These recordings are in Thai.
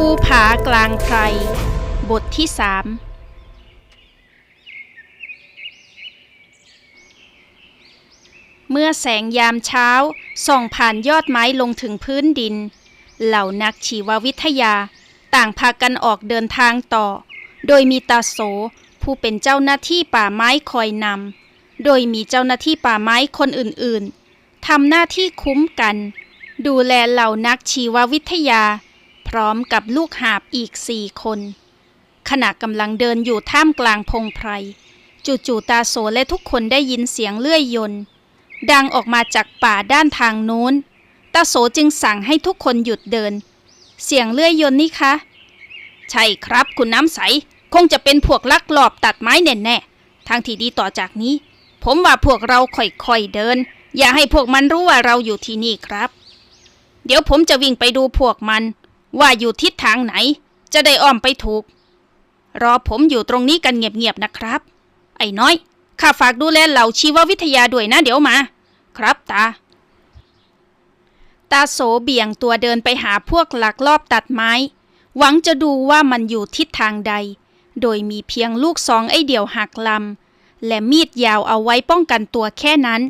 ภูผากลางไพร บทที่สามเมื่อแสงยามเช้า ส่องผ่านยอดไม้ลงถึงพื้นดิน เหล่านักชีววิทยา ต่างพากันออกเดินทางต่อ โดยมีตาโส ผู้เป็นเจ้าหน้าที่ป่าไม้คอยนำโดยมีเจ้าหน้าที่ป่าไม้คนอื่นๆทำหน้าที่คุ้มกัน ดูแลเหล่านักชีววิทยา พร้อมกับลูกหาบอีกสี่คน ขณะกำลังเดินอยู่ท่ามกลางพงไพร จู่ๆตาโสและทุกคนได้ยินเสียงเลื่อยยนต์ ดังออกมาจากป่าด้านทางโน้น ตาโสจึงสั่งให้ทุกคนหยุดเดิน เสียงเลื่อยยนต์นี่คะ ใช่ครับคุณน้ำใส คงจะเป็นพวกลักลอบตัดไม้แน่ๆ ทางที่ดีต่อจากนี้ ผมว่าพวกเราค่อยๆเดิน อย่าให้พวกมันรู้ว่าเราอยู่ที่นี่ครับ เดี๋ยวผมจะวิ่งไปดูพวกมัน ว่าอยู่ทิศทางไหน จะได้อ้อมไปถูก รอผมอยู่ตรงนี้กันเงียบๆนะครับ ไอ้น้อย ข้าฝากดูแลเหล่าชีววิทยาด้วยนะเดี๋ยวมา ครับตา ตาโสเบี่ยงตัวเดินไปหาพวกหลักลอบตัดไม้ หวังจะดูว่ามันอยู่ทิศทางใด โดยมีเพียงลูกสองไอเดี่ยวหักลำและมีดยาวเอาไว้ป้องกันตัวแค่นั้น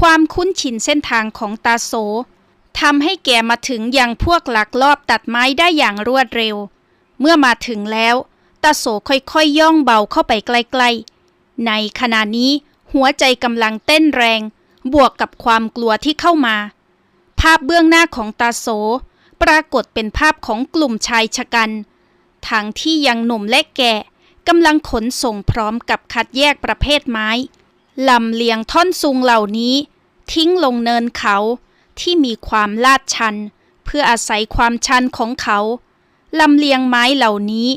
ความคุ้นชินเส้นทางของตาโส ทำให้แกมาถึงยังพวกหลักลอบตัดไม้ได้อย่างรวดเร็ว เมื่อมาถึงแล้วตาโสค่อยๆย่องเบาเข้าไปใกล้ๆ ในขณะนี้หัวใจกำลังเต้นแรง บวกกับความกลัวที่เข้ามา ภาพเบื้องหน้าของตาโส ปรากฏเป็นภาพของกลุ่มชายชะกันทั้งที่ยังหนุ่มและแก่กำลังขนส่งพร้อมกับคัดแยกประเภทไม้ลำเลียงท่อนซุงเหล่านี้ ทิ้งลงเนินเขา ที่มีความลาดชัน เพื่ออาศัยความชันของเขาลำเลียงไม้เหล่านี้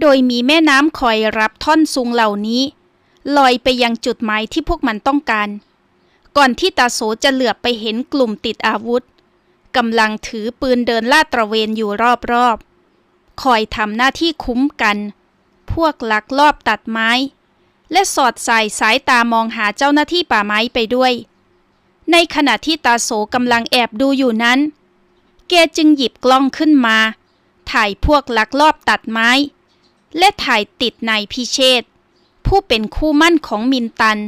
โดยมีแม่น้ำคอยรับท่อนซุงเหล่านี้ ลอยไปยังจุดหมายที่พวกมันต้องการ ก่อนที่ตาโสจะเหลือบไปเห็นกลุ่มติดอาวุธกำลังถือปืนเดินลาดตระเวนอยู่รอบๆ คอยทำหน้าที่คุ้มกัน พวกลักลอบตัดไม้ และสอดใส่สายตามองหาเจ้าหน้าที่ป่าไม้ไปด้วย ในขณะที่ตาโสกำลังแอบดูอยู่นั้น แกจึงหยิบกล้องขึ้นมา ถ่ายพวกลักลอบตัดไม้ และถ่ายติดนายพิเชษผู้เป็นคู่มั่นของมินตัน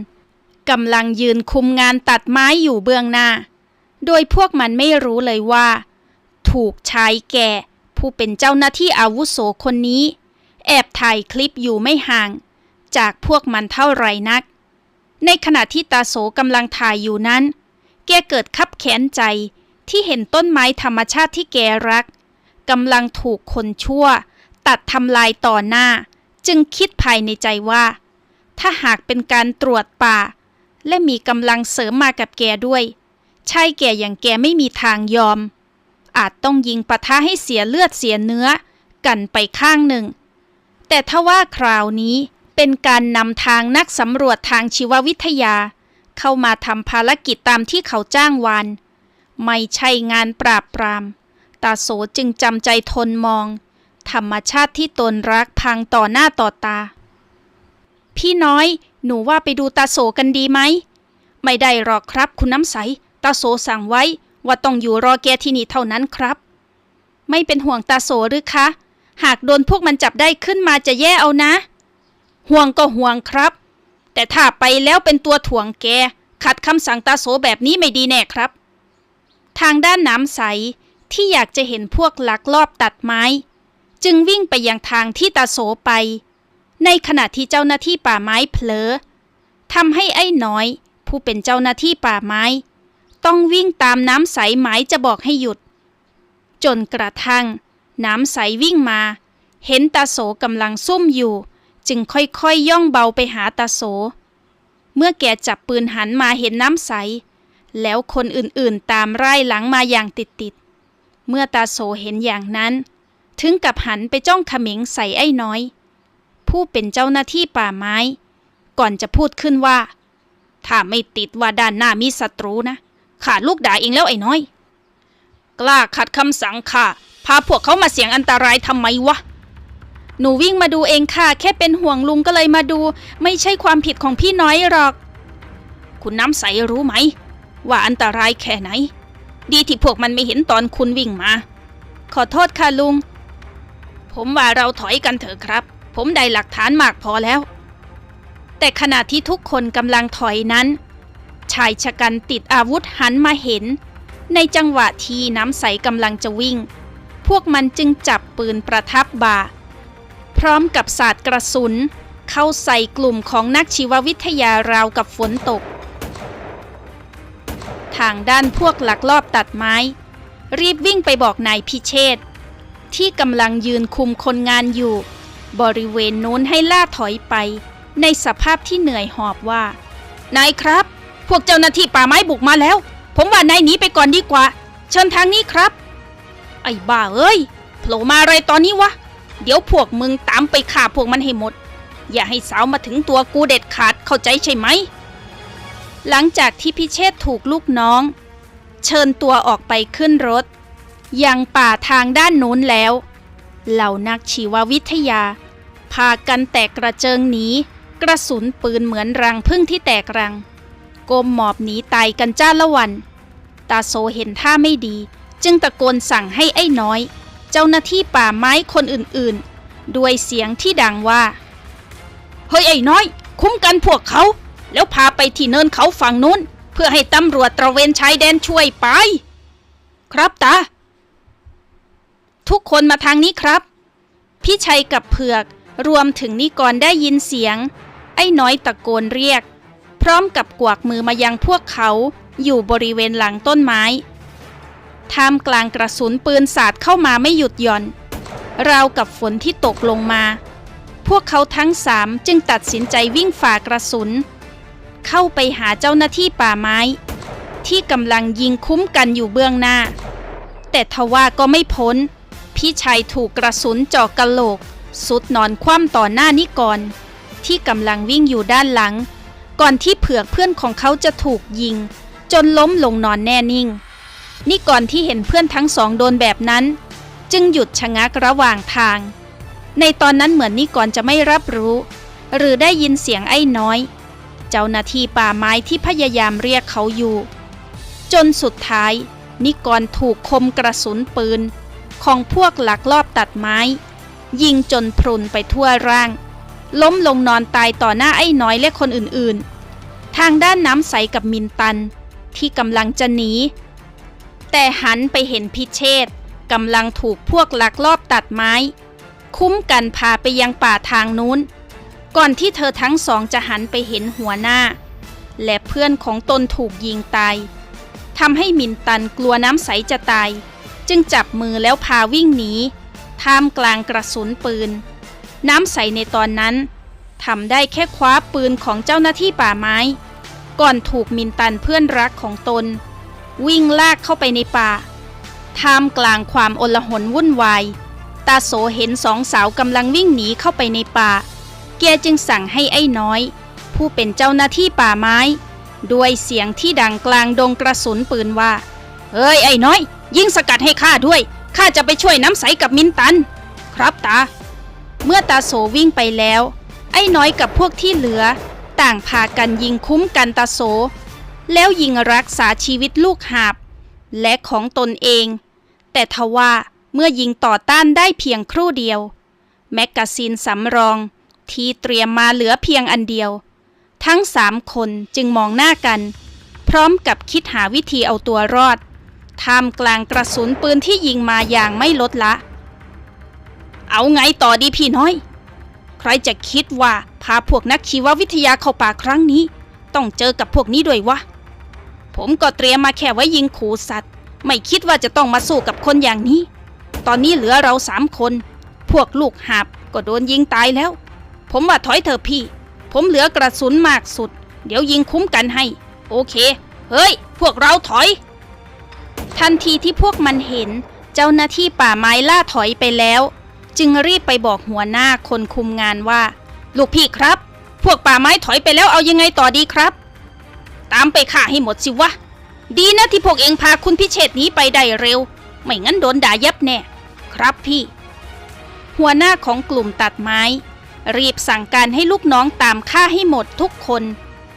กำลังยืนคุมงานตัดไม้อยู่เบื้องหน้า โดยพวกมันไม่รู้เลยว่า ถูกชายแก่ผู้เป็นเจ้าหน้าที่อาวุโสคนนี้ แอบถ่ายคลิปอยู่ไม่ห่าง จากพวกมันเท่าไรนัก ในขณะที่ตาโสกำลังถ่ายอยู่นั้น แกเกิดคับแค้นใจที่เห็นต้นไม้ธรรมชาติที่แกรักกำลังถูกคนชั่ว ตัดทำลายต่อหน้า จึงคิดภายในใจว่า ถ้าหากเป็นการตรวจป่า และมีกำลังเสริมมากับแกด้วย ชายแก่อย่างแกไม่มีทางยอม อาจต้องยิงปะทะให้เสียเลือดเสียเนื้อ กันไปข้างหนึ่ง แต่ถ้าว่าคราวนี้เป็นการนำทางนักสำรวจทางชีววิทยา เข้ามาทำภารกิจตามที่เขาจ้างวาน ไม่ใช่งานปราบปราม ตาโสจึงจำใจทนมอง ธรรมชาติที่ตนรักพังต่อหน้าต่อตา พี่น้อย หนูว่าไปดูตาโสกันดีไหม ไม่ได้หรอกครับคุณน้ำใส ตาโสสั่งไว้ว่าต้องอยู่รอแกที่นี่เท่านั้นครับ ไม่เป็นห่วงตาโสหรือคะ หากโดนพวกมันจับได้ขึ้นมาจะแย่เอานะ ห่วงก็ห่วงครับ แต่ถ้าไปแล้วเป็นตัวถ่วงแก ขัดคำสั่งตาโสแบบนี้ไม่ดีแน่ครับ ทางด้านน้ำใสที่อยากจะเห็นพวกลักลอบตัดไม้ จึงวิ่งไปยังทางที่ตาโสไป ในขณะที่เจ้าหน้าที่ป่าไม้เผลอทำให้ไอ้น้อย ผู้เป็นเจ้าหน้าที่ป่าไม้ ต้องวิ่งตามน้ำใสหมายจะบอกให้หยุด จนกระทั่ง น้ำใสวิ่งมา เห็นตาโสกำลังซุ่มอยู่ จึงค่อยๆยย่องเบาไปหาตาโส เมื่อแกจับปืนหันมาเห็นน้ำใส แล้วคนอื่นๆตามไล่หลังมาอย่างติดๆ เมื่อตาโสเห็นอย่างนั้น ถึงกับหันไปจ้องขม็งใส่ไอ้น้อย ผู้เป็นเจ้าหน้าที่ป่าไม้ ก่อนจะพูดขึ้นว่า ถ้าไม่ติดว่าด้านหน้ามีศัตรูนะขาดลูกด่าเองแล้วไอ้น้อย กล้าขัดคำสั่งข้าพาพวกเขามาเสี่ยงอันตรายทำไมวะ หนูวิ่งมาดูเองค่ะ แค่เป็นห่วงลุงก็เลยมาดู ไม่ใช่ความผิดของพี่น้อยหรอก คุณน้ำใสรู้ไหม ว่าอันตรายแค่ไหน ดีที่พวกมันไม่เห็นตอนคุณวิ่งมา ขอโทษค่ะลุง ผมว่าเราถอยกันเถอะครับ ผมได้หลักฐานมากพอแล้ว แต่ขณะที่ทุกคนกำลังถอยนั้น ชายชะกันติดอาวุธหันมาเห็น ในจังหวะที่น้ำใสกำลังจะวิ่ง พวกมันจึงจับปืนประทับบ่า พร้อมกับสาดกระสุน เข้าใส่กลุ่มของนักชีววิทยาราวกับฝนตก ทางด้านพวกหลักลอบตัดไม้ รีบวิ่งไปบอกนายพิเชษที่กำลังยืนคุมคนงานอยู่ บริเวณโน้นให้ล่าถอยไป ในสภาพที่เหนื่อยหอบว่า นายครับ พวกเจ้าหน้าที่ป่าไม้บุกมาแล้ว ผมว่านายหนีไปก่อนดีกว่า เชิญทางนี้ครับ ไอ้บ้าเอ้ยโผล่มาอะไรตอนนี้วะ เดี๋ยวพวกมึงตามไปฆ่าพวกมันให้หมด อย่าให้สาวมาถึงตัวกูเด็ดขาดเข้าใจใช่ไหม หลังจากที่พิเชษถูกลูกน้อง เชิญตัวออกไปขึ้นรถ ยังป่าทางด้านโน้นแล้ว เหล่านักชีววิทยา พากันแตกกระเจิงหนี กระสุนปืนเหมือนรังพึ่งที่แตกรังก้มหมอบหนีตายกันจ้าละวัน ตาโซเห็นท่าไม่ดี จึงตะโกนสั่งให้ไอ้น้อย เจ้าหน้าที่ป่าไม้คนอื่นๆ ด้วยเสียงที่ดังว่า เฮ้ยไอ้น้อย คุ้มกันพวกเขา แล้วพาไปที่เนินเขาฝั่งนู้น เพื่อให้ตำรวจตระเวนชายแดนช่วยไป ครับตา ทุกคนมาทางนี้ครับ พี่ชัยกับเผือกรวมถึงนิกรได้ยินเสียง ไอ้น้อยตะโกนเรียก พร้อมกับกวากมือมายังพวกเขาอยู่บริเวณหลังต้นไม้ ท่ามกลางกระสุนปืนสาดเข้ามาไม่หยุดหย่อน ราวกับฝนที่ตกลงมา พวกเขาทั้งสามจึงตัดสินใจวิ่งฝ่ากระสุน เข้าไปหาเจ้าหน้าที่ป่าไม้ ที่กำลังยิงคุ้มกันอยู่เบื้องหน้า แต่ทว่าก็ไม่พ้น พี่ชายถูกกระสุนเจาะกะโหลก สุดนอนคว่ำต่อหน้านิกร ที่กำลังวิ่งอยู่ด้านหลัง ก่อนที่เผือกเพื่อนของเขาจะถูกยิง จนล้มลงนอนแน่นิ่ง นิกรที่เห็นเพื่อนทั้งสองโดนแบบนั้น จึงหยุดชะงักระหว่างทาง ในตอนนั้นเหมือนนิกรจะไม่รับรู้ หรือได้ยินเสียงไอ้น้อย เจ้าหน้าที่ป่าไม้ที่พยายามเรียกเขาอยู่ จนสุดท้าย นิกรถูกคมกระสุนปืน ของพวกหลักลอบตัดไม้ ยิงจนพรุนไปทั่วร่าง ล้มลงนอนตายต่อหน้าไอ้น้อยและคนอื่นๆ ทางด้านน้ำใสกับมินตัน ที่กำลังจะหนี แต่หันไปเห็นพิเชษกำลังถูกพวกหลักลอบตัดไม้ คุ้มกันพาไปยังป่าทางนู้น ก่อนที่เธอทั้งสองจะหันไปเห็นหัวหน้า และเพื่อนของตนถูกยิงตายทำให้มินตันกลัวน้ำใสจะตาย จึงจับมือแล้วพาวิ่งหนีท่ามกลางกระสุนปืน น้ำใสในตอนนั้นทำได้แค่คว้าปืนของเจ้าหน้าที่ป่าไม้ ก่อนถูกมินตันเพื่อนรักของตน วิ่งลากเข้าไปในป่าท่ามกลางความโอลหนวุ่นวายตาโสเห็นสองสาวกำลังวิ่งหนีเข้าไปในป่า แกจึงสั่งให้ไอ้น้อย ผู้เป็นเจ้าหน้าที่ป่าไม้ ด้วยเสียงที่ดังกลางดงกระสุนปืนว่าเฮ้ยไอ้น้อย ยิงสกัดให้ข้าด้วยข้าจะไปช่วยน้ำใสกับมินตัน ครับตา เมื่อตาโสวิ่งไปแล้ว ไอ้น้อยกับพวกที่เหลือ ต่างพากันยิงคุ้มกันตาโส แล้วยิงรักษาชีวิตลูกหาบ และของตนเอง แต่ทว่าเมื่อยิงต่อต้านได้เพียงครู่เดียว แมกกาซีนสำรองที่เตรียมมาเหลือเพียงอันเดียว ทั้งสามคนจึงมองหน้ากัน พร้อมกับคิดหาวิธีเอาตัวรอดท่ามกลางกระสุนปืนที่ยิงมาอย่างไม่ลดละ เอาไงต่อดีพี่น้อย ใครจะคิดว่าพาพวกนักชีววิทยาเข้าป่าครั้งนี้ ต้องเจอกับพวกนี้ด้วยวะ ผมก็เตรียมมาแค่ไว้ยิงขู่สัตว์ ไม่คิดว่าจะต้องมาสู้กับคนอย่างนี้ ตอนนี้เหลือเราสามคน พวกลูกหาบก็โดนยิงตายแล้ว ผมว่าถอยเถอะพี่ ผมเหลือกระสุนมากสุด เดี๋ยวยิงคุ้มกันให้ โอเค เฮ้ย พวกเราถอย ทันทีที่พวกมันเห็น เจ้าหน้าที่ป่าไม้ล่าถอยไปแล้ว จึงรีบไปบอกหัวหน้าคนคุมงานว่า ลูกพี่ครับ พวกป่าไม้ถอยไปแล้วเอายังไงต่อดีครับ ตามไปฆ่าให้หมดสิวะ ดีนะที่พวกเองพาคุณพิเชษนี้ไปได้เร็ว ไม่งั้นโดนด่ายับแน่ ครับพี่ หัวหน้าของกลุ่มตัดไม้ รีบสั่งการให้ลูกน้องตามฆ่าให้หมดทุกคน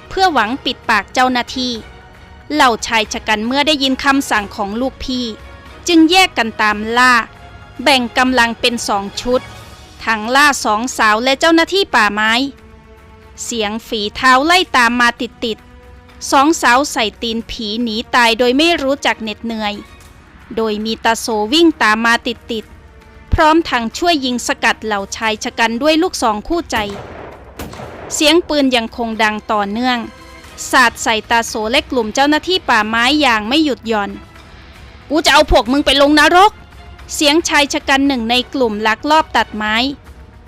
เพื่อหวังปิดปากเจ้าหน้าที่ เหล่าชายชะกันเมื่อได้ยินคำสั่งของลูกพี่ จึงแยกกันตามล่า แบ่งกำลังเป็นสองชุดทั้งล่าสองสาวและเจ้าหน้าที่ป่าไม้ เสียงฝีเท้าไล่ตามมาติดติดๆ สองสาวใส่ตีนผีหนีตายโดยไม่รู้จักเหน็ดเหนื่อย โดยมีตาโสวิ่งตามมาติดๆ พร้อมทางช่วยยิงสกัดเหล่าชายชะกันด้วยลูกซองคู่ใจ เสียงปืนยังคงดังต่อเนื่อง สาดใส่ตาโสและกลุ่มเจ้าหน้าที่ป่าไม้อย่างไม่หยุดหย่อน กูจะเอาพวกมึงไปลงนรก เสียงชายชะกันหนึ่งในกลุ่มลักลอบตัดไม้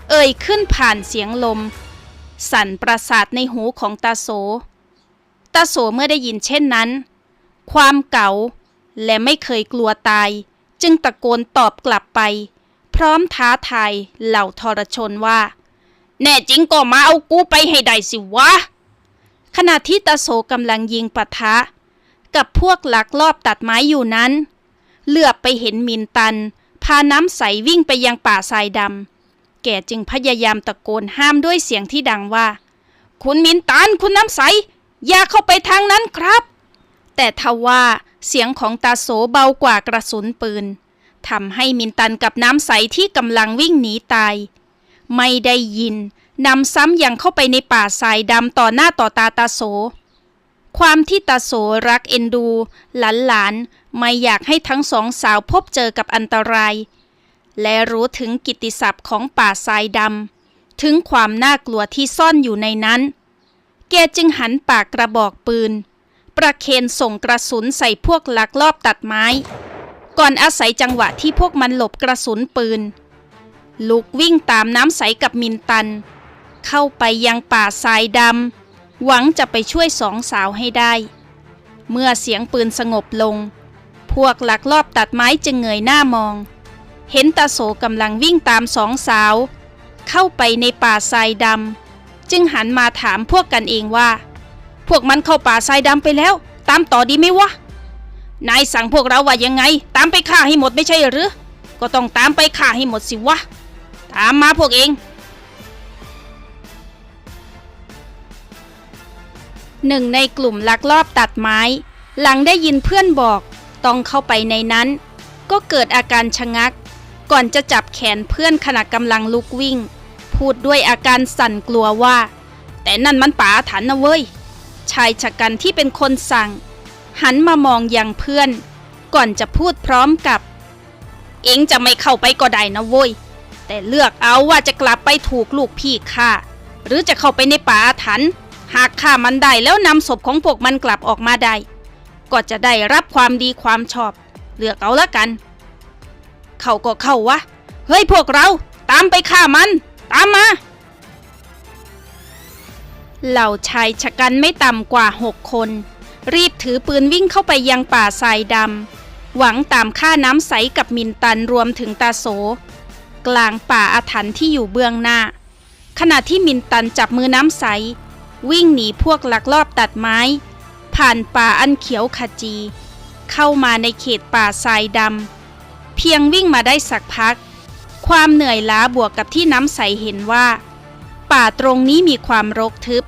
เอ่ยขึ้นผ่านเสียงลม สั่นประสาทในหูของตาโส ตาโสเมื่อได้ยินเช่นนั้น ความเก่าและไม่เคยกลัวตาย จึงตะโกนตอบกลับไป พร้อมท้าทายเหล่าทรชนว่า แน่จริงก็มาเอากูไปให้ได้สิวะ ขณะที่ตาโสกำลังยิงปะทะ กับพวกหลักลอบตัดไม้อยู่นั้น เหลือบไปเห็นมินตัน พาน้ำใสวิ่งไปยังป่าทรายดำแกจึงพยายามตะโกนห้ามด้วยเสียงที่ดังว่า คุณมินตันคุณน้ำใส อย่าเข้าไปทางนั้นครับ แต่ทว่าเสียงของตาโสเบากว่ากระสุนปืนทำให้มินตันกับน้ำใสที่กำลังวิ่งหนีตาย ไม่ได้ยินนำซ้ำยังเข้าไปในป่าทรายดำต่อหน้าต่อตาตาโส ความที่ตาโสรักเอ็นดู หลานๆ ไม่อยากให้ทั้งสองสาวพบเจอกับอันตราย และรู้ถึงกิตติศัพท์ของป่าทรายดำถึงความน่ากลัวที่ซ่อนอยู่ในนั้น แกจึงหันปากกระบอกปืน ประเคนส่งกระสุนใส่พวกลักลอบตัดไม้ ก่อนอาศัยจังหวะที่พวกมันหลบกระสุนปืน ลูกวิ่งตามน้ำใสกับมินตัน เข้าไปยังป่าทรายดำหวังจะไปช่วยสองสาวให้ได้ เมื่อเสียงปืนสงบลง พวกลักลอบตัดไม้จึงเงยหน้ามอง เห็นตาโสกำลังวิ่งตามสองสาว เข้าไปในป่าทรายดำ จึงหันมาถามพวกกันเองว่า พวกมันเข้าป่าทรายดำไปแล้ว ตามต่อดีไหมวะ นายสั่งพวกเราว่ายังไง ตามไปฆ่าให้หมดไม่ใช่หรือ ก็ต้องตามไปฆ่าให้หมดสิวะ ตามมาพวกเองหนึ่งในกลุ่มลักลอบตัดไม้ หลังได้ยินเพื่อนบอก ต้องเข้าไปในนั้น ก็เกิดอาการชะงัก ก่อนจะจับแขนเพื่อนขณะกำลังลุกวิ่ง พูดด้วยอาการสั่นกลัวว่า แต่นั่นมันป่าถรรพ์นะเว้ย ชายชะกันที่เป็นคนสั่ง หันมามองยังเพื่อน ก่อนจะพูดพร้อมกับ เองจะไม่เข้าไปก็ได้นะเว้ย แต่เลือกเอาว่าจะกลับไปถูกลูกพี่ฆ่าหรือจะเข้าไปในป่าถรรพ์หากฆ่ามันได้แล้วนำศพของพวกมันกลับออกมาได้ ก็จะได้รับความดีความชอบ เลือกเอาละกัน เข้าก็เข้าวะ เฮ้ยพวกเราตามไปฆ่ามัน ตามมา เหล่าชายชะกันไม่ต่ำกว่าหกคน รีบถือปืนวิ่งเข้าไปยังป่าทรายดำหวังตามฆ่าน้ำใสกับมินตันรวมถึงตาโส กลางป่าอาถรรพ์ที่อยู่เบื้องหน้า ขณะที่มินตันจับมือน้ำใส วิ่งหนีพวกลักลอบตัดไม้ ผ่านป่าอันเขียวขจี เข้ามาในเขตป่าทรายดำเพียงวิ่งมาได้สักพัก ความเหนื่อยล้าบวกกับที่น้ำใสเห็นว่า ป่าตรงนี้มีความรกทึบ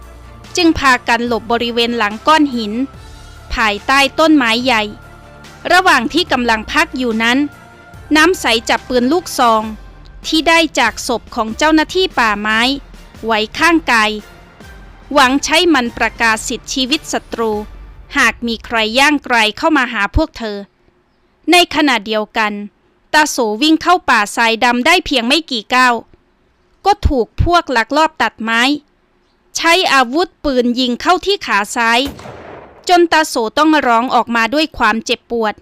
จึงพากันหลบบริเวณหลังก้อนหิน ภายใต้ต้นไม้ใหญ่ ระหว่างที่กำลังพักอยู่นั้น น้ำใสจับปืนลูกซอง ที่ได้จากศพของเจ้าหน้าที่ป่าไม้ ไว้ข้างกายหวังใช้มันประกาศสิทธิชีวิตศัตรู หากมีใครย่างไกลเข้ามาหาพวกเธอ ในขณะเดียวกัน ตาโสวิ่งเข้าป่าทรายดำได้เพียงไม่กี่ก้าว ก็ถูกพวกลักลอบตัดไม้ ใช้อาวุธปืนยิงเข้าที่ขาซ้าย จนตาโสต้องร้องออกมาด้วยความเจ็บปวด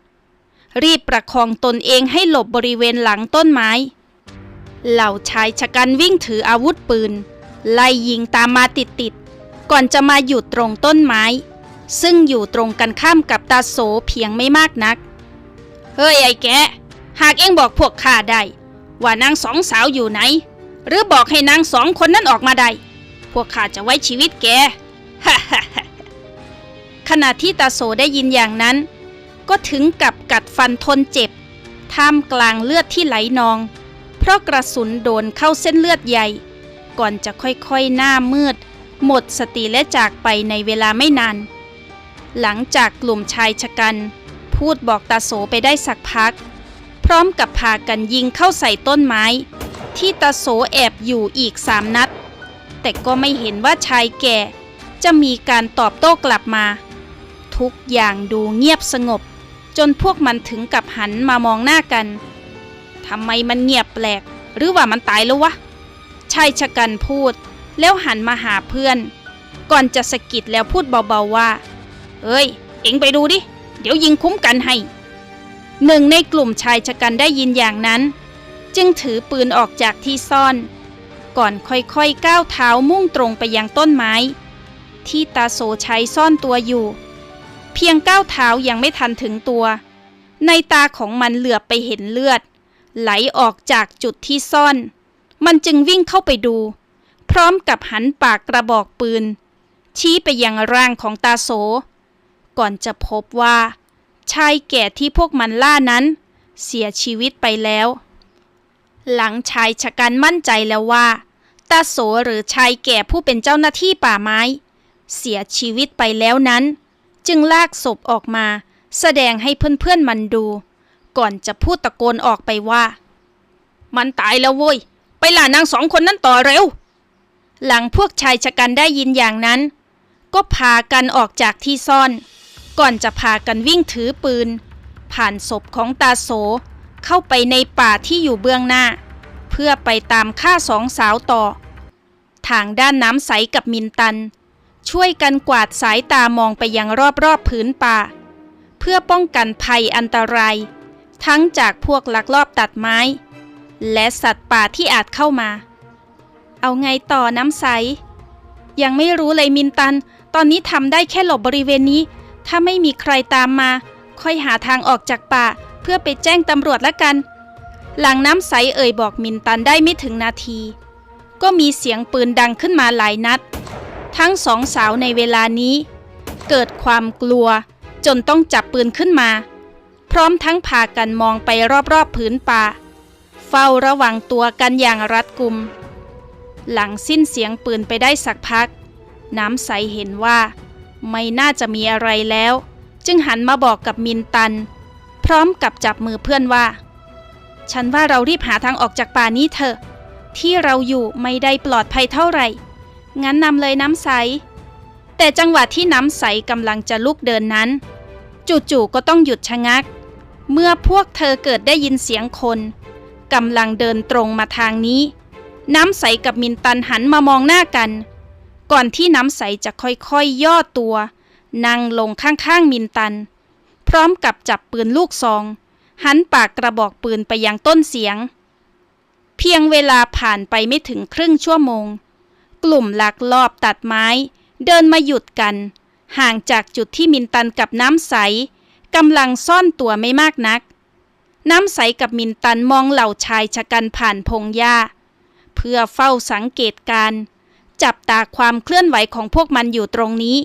รีบประคองตนเองให้หลบบริเวณหลังต้นไม้ เหล่าชายชะกันวิ่งถืออาวุธปืน ไล่ยิงตามมาติดๆก่อนจะมาหยุดตรงต้นไม้ ซึ่งอยู่ตรงกันข้ามกับตาโสเพียงไม่มากนัก เฮ้ยไอ้แก หากเอ็งบอกพวกข้าได้ ว่านางสองสาวอยู่ไหน หรือบอกให้นางสองคนนั้นออกมาได้ พวกข้าจะไว้ชีวิตแกขณะที่ตาโสได้ยินอย่างนั้น ก็ถึงกับกัดฟันทนเจ็บ ท่ามกลางเลือดที่ไหลนอง เพราะกระสุนโดนเข้าเส้นเลือดใหญ่ ก่อนจะค่อยๆหน้ามืด หมดสติและจากไปในเวลาไม่นาน หลังจากกลุ่มชายชะกัน พูดบอกตาโสไปได้สักพัก พร้อมกับพากันยิงเข้าใส่ต้นไม้ ที่ตาโสแอบอยู่อีกสามนัด แต่ก็ไม่เห็นว่าชายแก่ จะมีการตอบโต้กลับมา ทุกอย่างดูเงียบสงบ จนพวกมันถึงกับหันมามองหน้ากันทำไมมันเงียบแปลก หรือว่ามันตายแล้ววะชายชะกันพูด แล้วหันมาหาเพื่อน ก่อนจะสะกิดแล้วพูดเบาๆว่า เอ้ย เอ็งไปดูดิ เดี๋ยวยิงคุ้มกันให้ หนึ่งในกลุ่มชายชะกันได้ยินอย่างนั้น จึงถือปืนออกจากที่ซ่อน ก่อนค่อยๆก้าวเท้ามุ่งตรงไปยังต้นไม้ ที่ตาโสใช้ซ่อนตัวอยู่ เพียงก้าวเท้ายังไม่ทันถึงตัว ในตาของมันเหลือบไปเห็นเลือด ไหลออกจากจุดที่ซ่อน มันจึงวิ่งเข้าไปดู พร้อมกับหันปากกระบอกปืน ชี้ไปยังร่างของตาโส ก่อนจะพบว่า ชายแก่ที่พวกมันล่านั้น เสียชีวิตไปแล้ว หลังชายชะกันมั่นใจแล้วว่าตาโสหรือชายแก่ผู้เป็นเจ้าหน้าที่ป่าไม้ เสียชีวิตไปแล้วนั้น จึงลากศพออกมา แสดงให้เพื่อนๆมันดู ก่อนจะพูดตะโกนออกไปว่า มันตายแล้วโว้ย ไปล่านางสองคนนั้นต่อเร็ว หลังพวกชายชะกันได้ยินอย่างนั้น ก็พากันออกจากที่ซ่อน ก่อนจะพากันวิ่งถือปืน ผ่านศพของตาโส เข้าไปในป่าที่อยู่เบื้องหน้า เพื่อไปตามฆ่าสองสาวต่อ ทางด้านน้ำใสกับมินตัน ช่วยกันกวาดสายตามองไปยังรอบๆผืนป่า เพื่อป้องกันภัยอันตราย ทั้งจากพวกลักลอบตัดไม้ และสัตว์ป่าที่อาจเข้ามา เอาไงต่อน้ำใส ยังไม่รู้เลยมินตัน ตอนนี้ทำได้แค่หลบบริเวณนี้ ถ้าไม่มีใครตามมา ค่อยหาทางออกจากป่า เพื่อไปแจ้งตำรวจละกัน หลังน้ำใสเอ่ยบอกมินตันได้ไม่ถึงนาที ก็มีเสียงปืนดังขึ้นมาหลายนัด ทั้งสองสาวในเวลานี้ เกิดความกลัว จนต้องจับปืนขึ้นมา พร้อมทั้งพากันมองไปรอบๆผืนป่า เฝ้าระวังตัวกันอย่างรัดกุม หลังสิ้นเสียงปืนไปได้สักพัก น้ำใสเห็นว่า ไม่น่าจะมีอะไรแล้ว จึงหันมาบอกกับมินตัน พร้อมกับจับมือเพื่อนว่า ฉันว่าเรารีบหาทางออกจากป่านี้เถอะ ที่เราอยู่ไม่ได้ปลอดภัยเท่าไหร่ งั้นนำเลยน้ำใส แต่จังหวะที่น้ำใสกำลังจะลุกเดินนั้น จู่ๆก็ต้องหยุดชะงัก เมื่อพวกเธอเกิดได้ยินเสียงคนกำลังเดินตรงมาทางนี้ น้ำใสกับมินตันหันมามองหน้ากัน ก่อนที่น้ำใสจะค่อยๆยย่อตัว นั่งลงข้างๆมินตัน พร้อมกับจับปืนลูกซอง หันปากกระบอกปืนไปยังต้นเสียง เพียงเวลาผ่านไปไม่ถึงครึ่งชั่วโมง กลุ่มลักลอบตัดไม้ เดินมาหยุดกัน ห่างจากจุดที่มินตันกับน้ำใสกำลังซ่อนตัวไม่มากนัก น้ำใสกับมินตันมองเหล่าชายชะกันผ่านพงหญ้า เพื่อเฝ้าสังเกตการ จับตาความเคลื่อนไหวของพวกมันอยู่ตรงนี้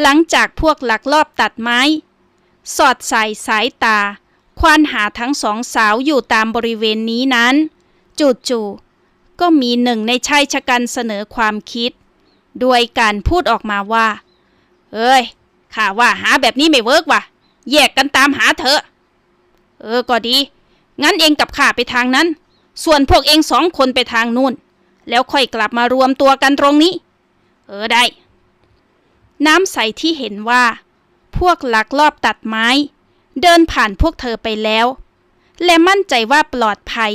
หลังจากพวกลักลอบตัดไม้ สอดใส่สายตา ควานหาทั้งสองสาวอยู่ตามบริเวณนี้นั้น จู่ๆก็มีหนึ่งในชายชะกันเสนอความคิด ด้วยการพูดออกมาว่า เอ้ยข้าว่าหาแบบนี้ไม่เวิร์กว่ะ แยกกันตามหาเถอะ เออก็ดี งั้นเองกับข้าไปทางนั้น ส่วนพวกเองสองคนไปทางนู่น แล้วค่อยกลับมารวมตัวกันตรงนี้ เออได้ น้ำใสที่เห็นว่า พวกลักลอบตัดไม้ เดินผ่านพวกเธอไปแล้ว และมั่นใจว่าปลอดภัย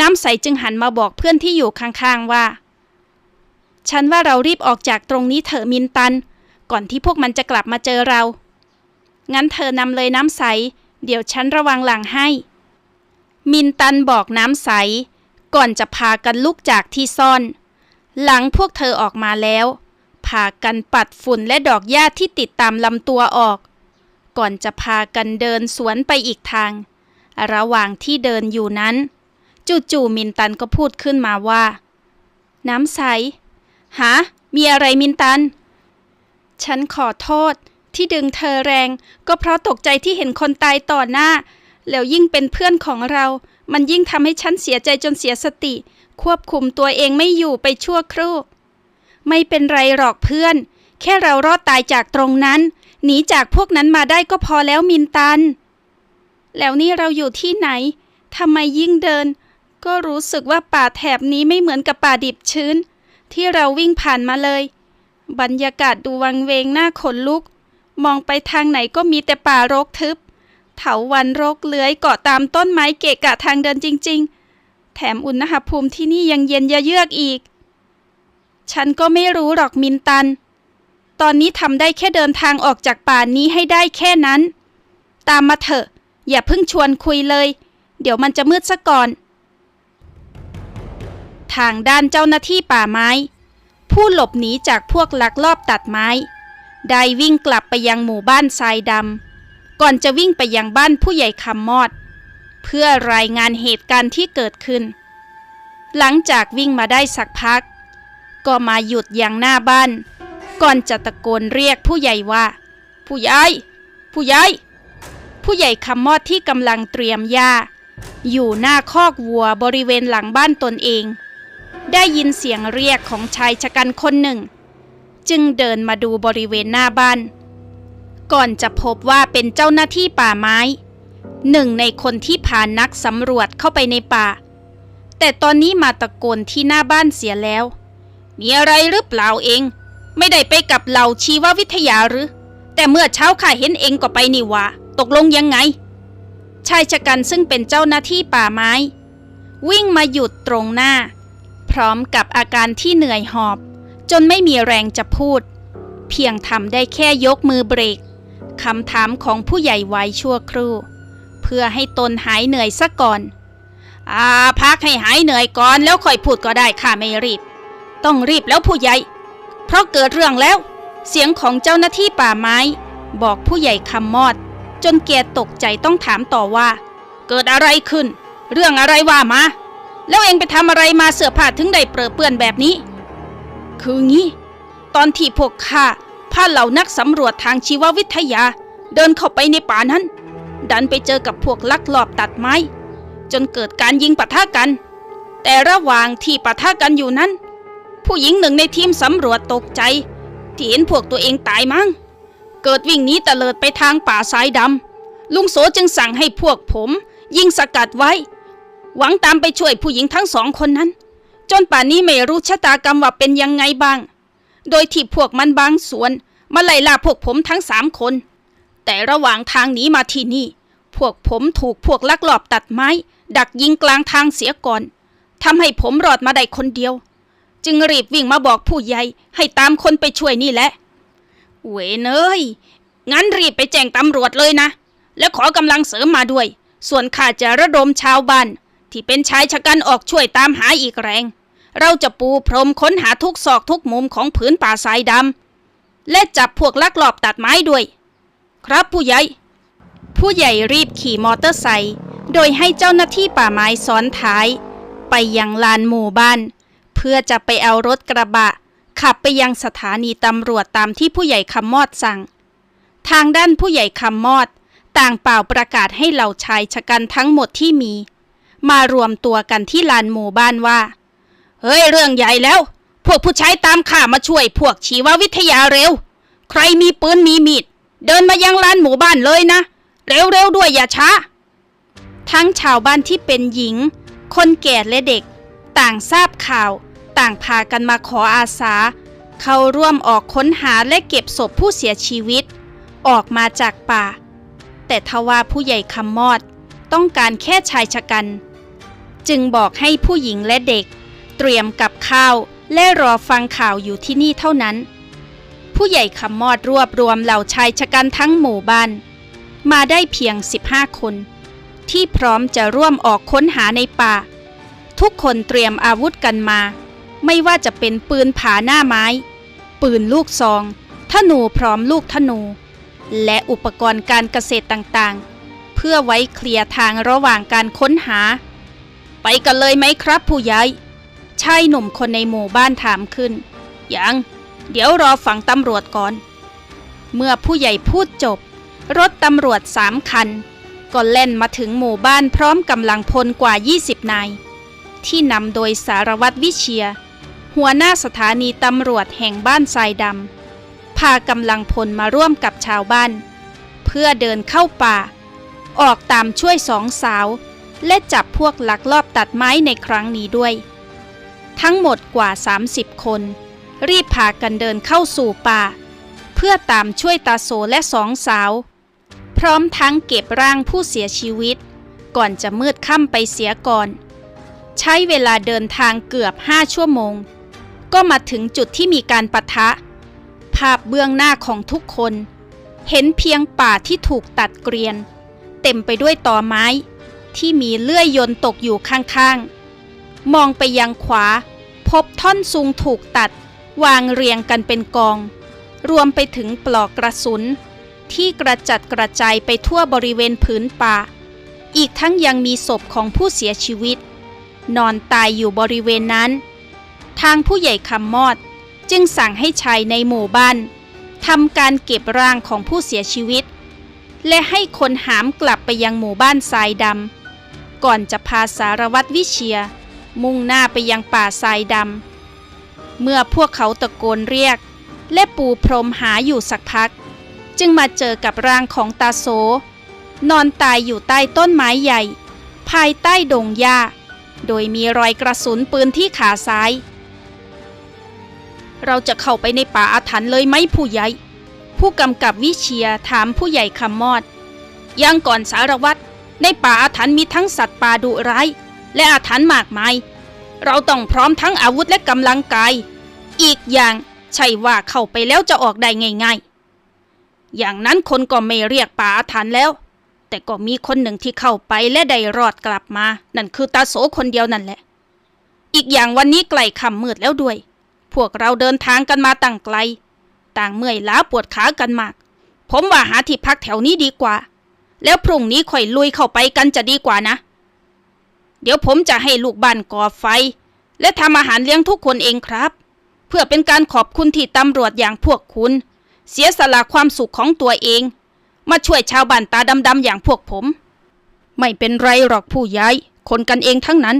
น้ำใสจึงหันมาบอกเพื่อนที่อยู่ข้างๆว่า ฉันว่าเรารีบออกจากตรงนี้เถอะมินตัน ก่อนที่พวกมันจะกลับมาเจอเรา งั้นเธอนำเลยน้ำใส เดี๋ยวฉันระวังหลังให้ มินตันบอกน้ำใส ก่อนจะพากันลุกจากที่ซ่อน หลังพวกเธอออกมาแล้ว พากันปัดฝุ่นและดอกหญ้าที่ติดตามลำตัวออก ก่อนจะพากันเดินสวนไปอีกทาง ระหว่างที่เดินอยู่นั้น จู่ๆมินตันก็พูดขึ้นมาว่า น้ำใสหามีอะไรมินตัน ฉันขอโทษที่ดึงเธอแรง ก็เพราะตกใจที่เห็นคนตายต่อหน้า แล้วยิ่งเป็นเพื่อนของเรา มันยิ่งทำให้ฉันเสียใจจนเสียสติ ควบคุมตัวเองไม่อยู่ไปชั่วครู่ ไม่เป็นไรหรอกเพื่อน แค่เรารอดตายจากตรงนั้น หนีจากพวกนั้นมาได้ก็พอแล้วมินตัน แล้วนี่เราอยู่ที่ไหนทำไมยิ่งเดิน ก็รู้สึกว่าป่าแถบนี้ไม่เหมือนกับป่าดิบชื้น ที่เราวิ่งผ่านมาเลย บรรยากาศดูวังเวงหน้าขนลุก มองไปทางไหนก็มีแต่ป่ารกทึบ เถาวันรกเลื้อยเกาะตามต้นไม้เกะกะทางเดินจริง ๆ แถมอุณหภูมิที่นี่ยังเย็นยะเยือกอีก ฉันก็ไม่รู้หรอกมินตัน ตอนนี้ทำได้แค่เดินทางออกจากป่านี้ให้ได้แค่นั้น ตามมาเถอะ อย่าเพิ่งชวนคุยเลย เดี๋ยวมันจะมืดซะก่อน ทางด้านเจ้าหน้าที่ป่าไม้ ผู้หลบหนีจากพวกลักลอบตัดไม้ ได้วิ่งกลับไปยังหมู่บ้านทรายดำ ก่อนจะวิ่งไปยังบ้านผู้ใหญ่คำมอด เพื่อรายงานเหตุการณ์ที่เกิดขึ้น หลังจากวิ่งมาได้สักพัก ก็มาหยุดยังหน้าบ้าน ก่อนจะตะโกนเรียกผู้ใหญ่ว่า ผู้ใหญ่ ผู้ใหญ่ ผู้ใหญ่คำมอดที่กำลังเตรียมหญ้า อยู่หน้าคอกวัวบริเวณหลังบ้านตนเอง ได้ยินเสียงเรียกของชายชะกันคนหนึ่ง จึงเดินมาดูบริเวณหน้าบ้าน ก่อนจะพบว่าเป็นเจ้าหน้าที่ป่าไม้ หนึ่งในคนที่พานักสำรวจเข้าไปในป่า แต่ตอนนี้มาตะโกนที่หน้าบ้านเสียแล้ว มีอะไรหรือเปล่าเอง ไม่ได้ไปกับเหล่าชีววิทยาหรือ แต่เมื่อเช้าข้าเห็นเองก็ไปนี่วะตกลงยังไง ชายชะกันซึ่งเป็นเจ้าหน้าที่ป่าไม้ วิ่งมาหยุดตรงหน้า พร้อมกับอาการที่เหนื่อยหอบ จนไม่มีแรงจะพูด เพียงทำได้แค่ยกมือเบรก คำถามของผู้ใหญ่ไว้ชั่วครู่ เพื่อให้ตนหายเหนื่อยซะก่อน อ่าพักให้หายเหนื่อยก่อนแล้วค่อยพูดก็ได้ข้าไม่รีบ ต้องรีบแล้วผู้ใหญ่ เพราะเกิดเรื่องแล้ว เสียงของเจ้าหน้าที่ป่าไม้ บอกผู้ใหญ่คำมอด จนแกตกใจต้องถามต่อว่า เกิดอะไรขึ้น เรื่องอะไรว่ามา แล้วเองไปทำอะไรมาเสื้อผ้าถึงได้เปรอะเปื้อนแบบนี้ คืองี้ ตอนที่พวกข้า พาเหล่านักสำรวจทางชีววิทยา เดินเข้าไปในป่านั้น ดันไปเจอกับพวกลักลอบตัดไม้ จนเกิดการยิงปะทะกัน แต่ระหว่างที่ปะทะกันอยู่นั้น ผู้หญิงหนึ่งในทีมสำรวจตกใจที่เห็นพวกตัวเองตายมั้งเกิดวิ่งหนีตะเลิดไปทางป่าสายดำลุงโสจึงสั่งให้พวกผม ยิงสกัดไว้ หวังตามไปช่วยผู้หญิงทั้งสองคนนั้น จนป่านนี้ไม่รู้ชะตากรรมว่าเป็นยังไงบ้าง โดยที่พวกมันบางส่วนมาไล่ล่าพวกผมทั้งสามคน แต่ระหว่างทางหนีมาที่นี่ พวกผมถูกพวกลักลอบตัดไม้ ดักยิงกลางทางเสียก่อนทำให้ผมรอดมาได้คนเดียว จึงรีบวิ่งมาบอกผู้ใหญ่ให้ตามคนไปช่วยนี่แหละ เวเนยงั้นรีบไปแจ้งตำรวจเลยนะ และขอกำลังเสริมมาด้วย ส่วนข้าจะระดมชาวบ้านที่เป็นชายชะกันออกช่วยตามหาอีกแรง เราจะปูพรมค้นหาทุกซอกทุกมุมของผืนป่าทรายดำและจับพวกลักลอบตัดไม้ด้วย ครับผู้ใหญ่ ผู้ใหญ่รีบขี่มอเตอร์ไซค์โดยให้เจ้าหน้าที่ป่าไม้ซ้อนท้าย ไปยังลานหมู่บ้าน เพื่อจะไปเอารถกระบะ ขับไปยังสถานีตำรวจตามที่ผู้ใหญ่คำมอดสั่ง ทางด้านผู้ใหญ่คำมอดต่างเป่าประกาศให้เหล่าชายชะกันทั้งหมดที่มี มารวมตัวกันที่ลานหมู่บ้านว่า เฮ้ยเรื่องใหญ่แล้ว พวกผู้ชายตามข้ามาช่วยพวกชีววิทยาเร็ว ใครมีปืนมีมีดเดินมายังลานหมู่บ้านเลยนะ เร็วๆด้วยอย่าช้า ทั้งชาวบ้านที่เป็นหญิง คนแก่และเด็ก ต่างทราบข่าว ต่างพากันมาขออาสา เข้าร่วมออกค้นหาและเก็บศพผู้เสียชีวิต ออกมาจากป่า แต่ทว่าผู้ใหญ่คำมอด ต้องการแค่ชายชะกัน จึงบอกให้ผู้หญิงและเด็ก ตรียมกับข้าว และรอฟังข่าวอยู่ที่นี่เท่านั้น ผู้ใหญ่คำมอดรวบรวมเหล่าชายชะกันทั้งหมู่บ้าน มาได้เพียง 15 คน ที่พร้อมจะร่วมออกค้นหาในป่า ทุกคนเตรียมอาวุธกันมา ไม่ว่าจะเป็นปืนผาหน้าไม้ ปืนลูกซองธนูพร้อมลูกธนู และอุปกรณ์การเกษตรต่างๆ เพื่อไว้เคลียร์ทางระหว่างการค้นหา ไปกันเลยไหมครับผู้ใหญ่ ชายหนุ่มคนในหมู่บ้านถามขึ้น ยัง เดี๋ยวรอฝังตำรวจก่อน เมื่อผู้ใหญ่พูดจบ รถตำรวจสามคัน ก็เล่นมาถึงหมู่บ้านพร้อมกำลังพลกว่า 20 นาย ที่นำโดยสารวัตรวิเชีย หัวหน้าสถานีตำรวจแห่งบ้านทรายดำพากำลังพลมาร่วมกับชาวบ้าน เพื่อเดินเข้าป่า ออกตามช่วยสองสาว และจับพวกลักลอบตัดไม้ในครั้งนี้ด้วย ทั้งหมดกว่า 30 คน รีบพากันเดินเข้าสู่ป่า เพื่อตามช่วยตาโสและสองสาว พร้อมทั้งเก็บร่างผู้เสียชีวิต ก่อนจะมืดค่ำไปเสียก่อน ใช้เวลาเดินทางเกือบห้าชั่วโมง ก็มาถึงจุดที่มีการปะทะ ภาพเบื้องหน้าของทุกคน เห็นเพียงป่าที่ถูกตัดเกรียน เต็มไปด้วยตอไม้ ที่มีเลื่อยยนต์ตกอยู่ข้างๆ มองไปยังขวา พบท่อนซุงถูกตัด วางเรียงกันเป็นกอง รวมไปถึงปลอกกระสุน ที่กระจัดกระจายไปทั่วบริเวณผืนป่า อีกทั้งยังมีศพของผู้เสียชีวิต นอนตายอยู่บริเวณนั้น ทางผู้ใหญ่คำมอดจึงสั่งให้ชายในหมู่บ้านทำการเก็บร่างของผู้เสียชีวิต และให้คนหามกลับไปยังหมู่บ้านทรายดำก่อนจะพาสารวัตรวิเชีย มุ่งหน้าไปยังป่าทรายดำ เมื่อพวกเขาตะโกนเรียก และปูพรมหาอยู่สักพัก จึงมาเจอกับร่างของตาโส นอนตายอยู่ใต้ต้นไม้ใหญ่ ภายใต้ดงหญ้า โดยมีรอยกระสุนปืนที่ขาซ้าย เราจะเข้าไปในป่าอาถรรพ์เลยไหมผู้ใหญ่ ผู้กำกับวิเชียถามผู้ใหญ่คำมอดยังก่อนสารวัตรในป่าอาถรรพ์มีทั้งสัตว์ป่าดุร้าย และอาถรรพ์มากมาย เราต้องพร้อมทั้งอาวุธและกำลังกาย อีกอย่างใช่ว่าเข้าไปแล้วจะออกได้ง่าย ๆ อย่างนั้นคนก็ไม่เรียกป่าอาถรรพ์แล้ว แต่ก็มีคนหนึ่งที่เข้าไปและได้รอดกลับมา นั่นคือตาโสคนเดียวนั่นแหละ อีกอย่างวันนี้ไกลค่ำมืดแล้วด้วย พวกเราเดินทางกันมาตั้งไกล ต่างเมื่อยล้าปวดขากันมาก ผมว่าหาที่พักแถวนี้ดีกว่า แล้วพรุ่งนี้ค่อยลุยเข้าไปกันจะดีกว่านะ เดี๋ยวผมจะให้ลูกบ้านก่อไฟ และทำอาหารเลี้ยงทุกคนเองครับ เพื่อเป็นการขอบคุณที่ตำรวจอย่างพวกคุณ เสียสละความสุขของตัวเอง มาช่วยชาวบ้านตาดำๆอย่างพวกผม ไม่เป็นไรหรอกผู้ย้าย คนกันเองทั้งนั้น